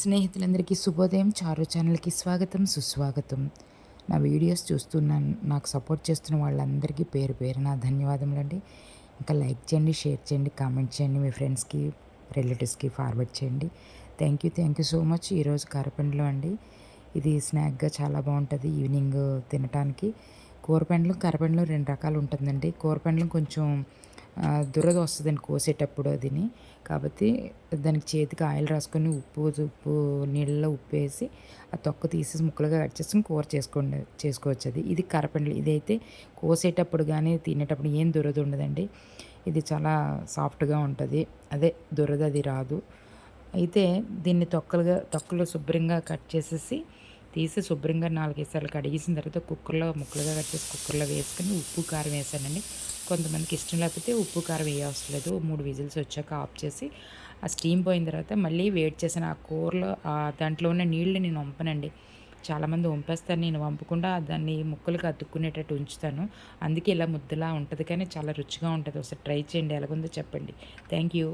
స్నేహితులందరికీ శుభోదయం చారు ఛానల్కి స్వాగతం సుస్వాగతం. నా వీడియోస్ చూస్తున్నాను నాకు సపోర్ట్ చేస్తున్న వాళ్ళందరికీ పేరు పేరు నా ధన్యవాదములు అండి ఇంకా లైక్ చేయండి షేర్ చేయండి కామెంట్ చేయండి మీ ఫ్రెండ్స్కి రిలేటివ్స్కి ఫార్వర్డ్ చేయండి. Thank you thank you so much. ఈరోజు కారపండ్లు అండి. ఇది స్నాక్గా చాలా బాగుంటుంది ఈవినింగ్ తినటానికి. కూరపెండ్లు కరపెండ్లు రెండు రకాలు ఉంటుందండి. కూరపెండ్లు కొంచెం దురద వస్తుందండి కోసేటప్పుడు అదిని. కాబట్టి దానికి చేతికి ఆయిల్ రాసుకొని ఉప్పు ఉప్పు నీళ్ళలో ఉప్పు వేసి ఆ తొక్క తీసేసి ముక్కలుగా కట్ చేసుకుని కూర చేసుకోండి చేసుకోవచ్చు అది. ఇది కరపెండ్లు ఇదైతే కోసేటప్పుడు కానీ తినేటప్పుడు ఏం దురద ఉండదండి. ఇది చాలా సాఫ్ట్గా ఉంటుంది. అదే దురద అది రాదు. అయితే దీన్ని తొక్కలుగా తొక్కలు శుభ్రంగా కట్ చేసేసి తీసి శుభ్రంగా నాలుగైదు సార్లు కడిగేసిన తర్వాత కుక్కర్లో ముక్కలుగా కట్ చేసి కుక్కర్లో వేసుకొని ఉప్పు కారం వేసానండి. కొంతమందికి ఇష్టం లేకపోతే ఉప్పు కారం వేయవసరం లేదు. మూడు విజిల్స్ వచ్చాక ఆఫ్ చేసి ఆ స్టీమ్ పోయిన తర్వాత మళ్ళీ వేడి చేసిన ఆ కూరలో దాంట్లో ఉన్న నీళ్ళు నేను వంపనండి. చాలామంది వంపేస్తారు. నేను వంపకుండా దాన్ని ముక్కలుగా అతుక్కునేటట్టు ఉంచుతాను. అందుకే ఇలా ముద్దలా ఉంటుంది కానీ చాలా రుచిగా ఉంటుంది. ఒకసారి ట్రై చేయండి. ఎలాగుందో చెప్పండి. Thank you.